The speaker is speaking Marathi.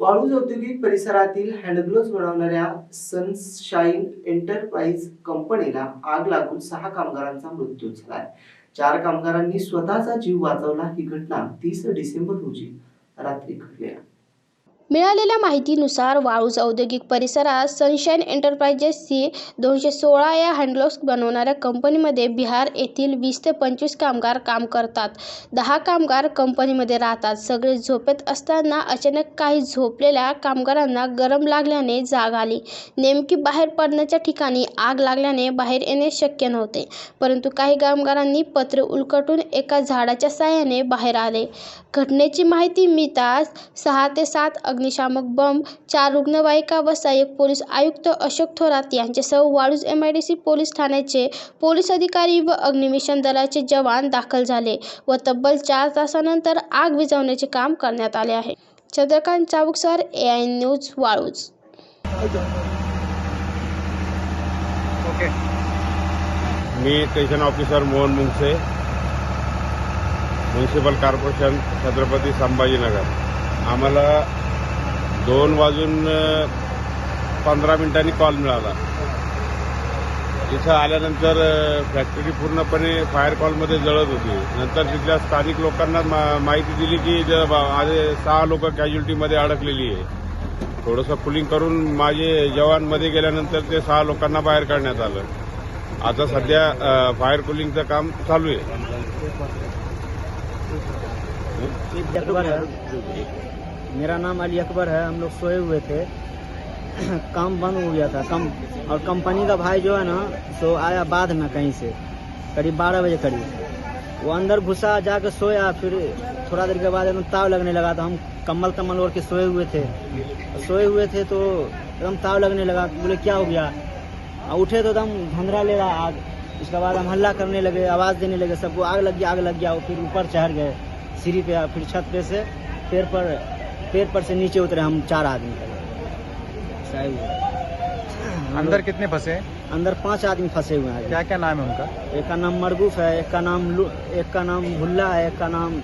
वाळूज औद्योगिक परिसरातील हँडग्लोव्ज बनवणाऱ्या सनशाईन एंटरप्राइज कंपनीला आग लागून सहा कामगारांचा मृत्यू झाला चार कामगारांनी स्वतःचा जीव वाचवला ही घटना तीस डिसेंबर रोजी रात्री घडली आहे. मिळालेल्या माहितीनुसार वाळूज औद्योगिक परिसरात सनशाईन एंटरप्राइजेसची दोनशे सोळा या हँडलॉक्स बनवणाऱ्या कंपनीमध्ये बिहार येथील वीस ते पंचवीस कामगार काम करतात. दहा कामगार कंपनीमध्ये राहतात. सगळे झोपेत असताना अचानक काही झोपलेल्या कामगारांना गरम लागल्याने जाग आली. नेमकी बाहेर पडण्याच्या ठिकाणी आग लागल्याने बाहेर येणे शक्य नव्हते परंतु काही कामगारांनी पत्रे उलकटून एका झाडाच्या साहाय्याने बाहेर आले. घटनेची माहिती मिळताच सहा ते सात अग्निशामक बंब चार रुग्णवाहिका व सहाय्यक पोलीस आयुक्त अशोक थोरात यांच्यासह Waluj M I D C police ठाण्याचे पोलीस अधिकारी व अग्निशमन दलाचे जवान दाखल झाले व तब्बल चार तासानंतर आग विझवण्याचे काम करण्यात आले आहे. Chandrakant Chabuksar A I news Waluj. Okay me station officer Mohan Mungse municipal corporation Chhatrapati Sambhajinagar. आम्हाला दोन वाजून पंधरा मिनिटांनी कॉल मिळाला. इथं आल्यानंतर फॅक्टरी पूर्णपणे फायर कॉलमध्ये जळत होती. नंतर तिथल्या स्थानिक लोकांना मा- माहिती दिली की बा- आज सहा लोक कॅज्युलिटीमध्ये अडकलेली आहे. थोडंसं कुलिंग करून माझे जवानमध्ये गेल्यानंतर ते सहा लोकांना बाहेर काढण्यात आलं. आता सध्या फायर कुलिंगचं काम चालू आहे. मेरा नाम अली अकबर है, हम लोग सोए हुए थे। काम बंद हो गया था, कम, और कंपनी का भाई जो है ना, सो आया बाद में कहीं से, करीब बारह बजे करीब। वो अंदर घुसा जाकर सोया, फिर थोड़ा देर के बाद एकदम ताव लगने लगा तो हम कम्बल तम्बल ओढ़ के सोए हुए थे। सोए हुए थे तो एकदम ताव लगने लगा, बोले, क्या हो गया? उठे तो एकदम धंधरा ले रहा, आग। उसके बाद हम हल्ला करने लगे, आवाज़ देने लगे सबको आग लग गया, आग लग गया। फिर ऊपर चढ़ गए, सीढ़ी पे, फिर छत पे से, पेड़ पर पैर पर से नीचे उतरे हम चार आदमी। ही। अंदर कितने फंसे अंदर पाँच आदमी फंसे हुए हैं क्या क्या नाम है उनका? एक का नाम मरगूफ है एक का नाम एक का नाम भुल्ला है एक का नाम